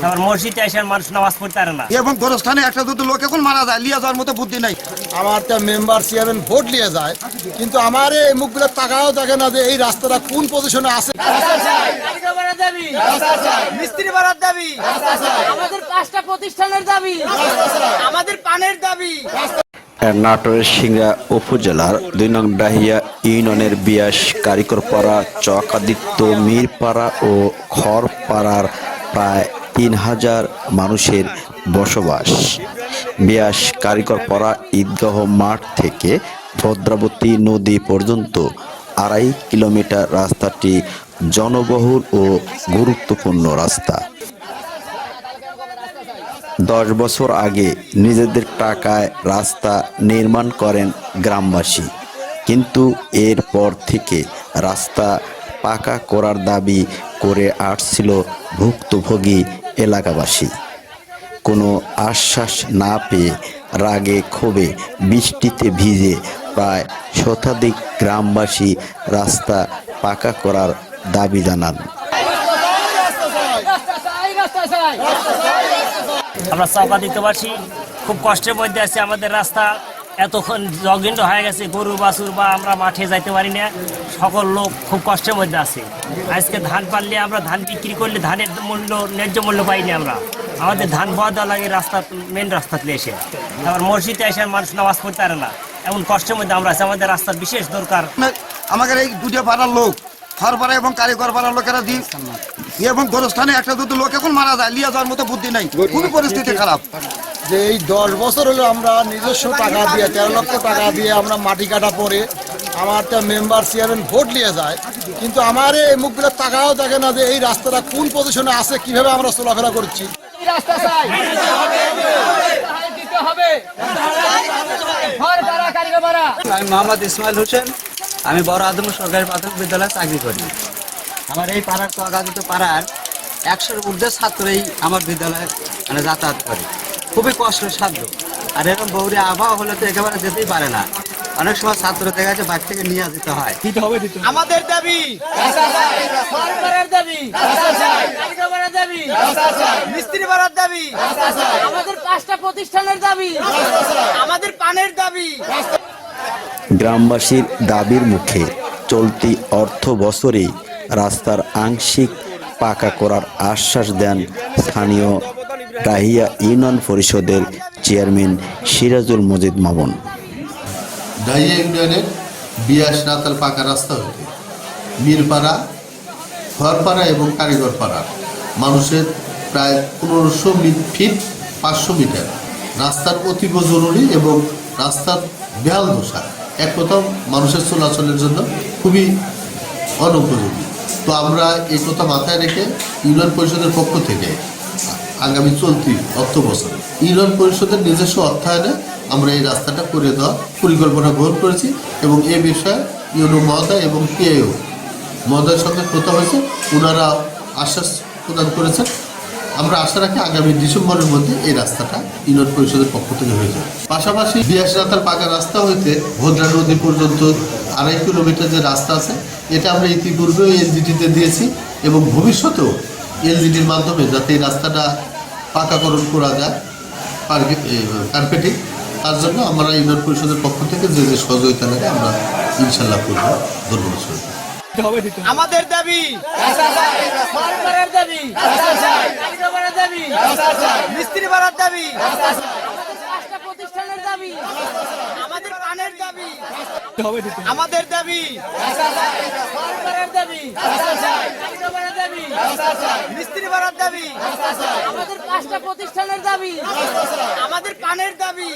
তারপর মসজিদে এসে মানুষ নামাজ পড়তে পারে না। এবং গোরস্থানে একটা দুটো লোক এখন মারা যায় লিয়া যাওয়ার মতো বুদ্ধি নাই। আমার তো মেম্বার চেয়ারম্যান ভোট নিয়ে যায় কিন্তু আমার এই মুখগুলো তাকাও দেখে না যে এই রাস্তাটা কোন পজিশনে আছে। মিস্ত্রি বাড়ার দাবি। আমাদের পাঁচটা প্রতিষ্ঠানের দাবি। আমাদের পানের দাবি। নাটোরের সিংড়া উপজেলার দুই নং ডাহিয়া ইউনিয়নের বিয়াস কারিকরপাড়া চকাদিত্য মিরপাড়া ও খড়পাড়ার প্রায় তিন হাজার মানুষের বসবাস। বিয়াস কারিকরপাড়া ঈদগাহ মাঠ থেকে ভদ্রাবতী নদী পর্যন্ত আড়াই কিলোমিটার রাস্তাটি জনবহুল ও গুরুত্বপূর্ণ রাস্তা। দশ বছর আগে নিজেদের টাকায় রাস্তা নির্মাণ করেন গ্রামবাসী। কিন্তু এরপর থেকে রাস্তা পাকা করার দাবি করে আসছিল ভুক্তভোগী এলাকাবাসী। কোনো আশ্বাস না পেয়ে রাগে ক্ষোভে বৃষ্টিতে ভিজে প্রায় শতাধিক গ্রামবাসী রাস্তা পাকা করার দাবি জানান। আমরা চাপা দিতে পারছি। খুব কষ্টের মধ্যে আছে আমাদের রাস্তা। এতক্ষণ জগিন্ড হয়ে গেছে গরু বাছুর বা আমরা মাঠে যাইতে পারি না, সকল লোক খুব কষ্টের মধ্যে আছে। আজকে ধান পারলে আমরা ধান বিক্রি করলে ধানের মূল্য, ন্যায্য মূল্য পাইনি আমরা। আমাদের ধান পাওয়া দেওয়া লাগে রাস্তা মেন রাস্তাতে এসে। তারপর মসজিদে এসে মানুষ নামাজ পড়তে পারে না। এমন কষ্টের মধ্যে আমরা আছি, আমাদের রাস্তার বিশেষ দরকার। আমাদের এই দুটো পাড়ার লোক খরপাড়া এবং কারিগর পাড়ার লোকেরা দি এবং গোরস্থানে একটা দুটো লোক এখন মারা যায়, লিয়া যাওয়ার মতো বুদ্ধি নাই। খুবই পরিস্থিতি খারাপ। যে এই দশ বছর হলো আমরা নিজস্ব টাকা দিয়ে তেরো লক্ষ টাকা দিয়ে আমরা মাটি কাটা পরে আমার তো মেম্বার চেয়ারম্যান ভোট নিয়ে যায়। কিন্তু আমার এই মুখগুলো তাকাও দেখে না যে এই রাস্তাটা কোন পজিশনে আছে কীভাবে আমরা চলাফেরা করছি। রাস্তা চাই। দিতে হবে। ঘর দ্বারা কারিগর বাড়া আমি মোহাম্মদ ইসমাইল হোসেন। আমি বড় আদম সরকারি প্রাথমিক বিদ্যালয়ে চাকরি করি। আমার এই পাড়ার কগাদিত পাড়ার একশোর ঊর্ধ্বে ছাত্রই আমার বিদ্যালয়ে মানে যাতায়াত করে। খুবই কষ্ট সাধ্য আর এরকম বৌরি আবহাওয়া হলে তো একেবারে যেতেই পারে না। অনেক সময় ছাত্র দেখা যাচ্ছে বাড়ি থেকে নিয়ে যেতে হয়। আমাদের দাবি। সরকারের দাবি। দাবি। মিস্ত্রি বাড়ার দাবি। আমাদের পাঁচটা প্রতিষ্ঠানের দাবি। আমাদের পানের দাবি। গ্রামবাসীর দাবির মুখে চলতি অর্থ বছরেই রাস্তার আংশিক পাকা করার আশ্বাস দেন স্থানীয় ডাহিয়া ইউনিয়ন পরিষদের চেয়ারম্যান সিরাজুল মজিদ মামুন। ডাইয়া ইউনিয়নের বিয়াস নাতাল পাকা রাস্তা হইতে মিরপাড়া, ঘরপাড়া এবং কারিগরপাড়া মানুষের প্রায় পনেরোশো ফিট, পাঁচশো মিটার। রাস্তার অতীব জরুরি এবং রাস্তার বেহাল দশা এক কথা মানুষের চলাচলের জন্য খুবই অনুপযোগী। তো আমরা এই কথা মাথায় রেখে ইউনিয়ন পরিষদের পক্ষ থেকে আগামী চলতি অর্থ বছরে ইউনিয়ন পরিষদের নিজস্ব অর্থায়নে আমরা এই রাস্তাটা করে দেওয়ার পরিকল্পনা গ্রহণ করেছি এবং এ বিষয়ে ইউনো মহোদয় এবং পিআইও মহোদয়ের সঙ্গে কথা হয়েছে। ওনারা আশ্বাস প্রদান করেছেন। আমরা আশা রাখি আগামী ডিসেম্বরের মধ্যে এই রাস্তাটা ইউনিয়ন পরিষদের পক্ষ থেকে হয়ে যাবে। পাশাপাশি বিয়াস রাতার পাকা রাস্তা হইতে ভদ্রা নদী পর্যন্ত আড়াই কিলোমিটার যে রাস্তা আছে, এটা আমরা ইতিপূর্বেও এলজিটিতে দিয়েছি এবং ভবিষ্যতেও এলজিডির মাধ্যমে যাতে এই রাস্তাটা পাকাকরণ করা যায় কার্পেটিং তার জন্য আমরা ইউনিয়ন পরিষদের পক্ষ থেকে যে যে সহযোগিতা লাগে আমরা ইনশাল্লাহ করব। ধন্যবাদ সবাইকে। আমাদের দাবি সরকারের দাবি দাবি মিস্ত্রি বাড়ার দাবি আমাদের প্রতিষ্ঠানের দাবি আমাদের পানের দাবি আমাদের দাবি সরকারের দাবি দাবি মিস্ত্রি বাড়ার দাবি আমাদের পাঁচটা প্রতিষ্ঠানের দাবি। আমাদের পানের দাবি।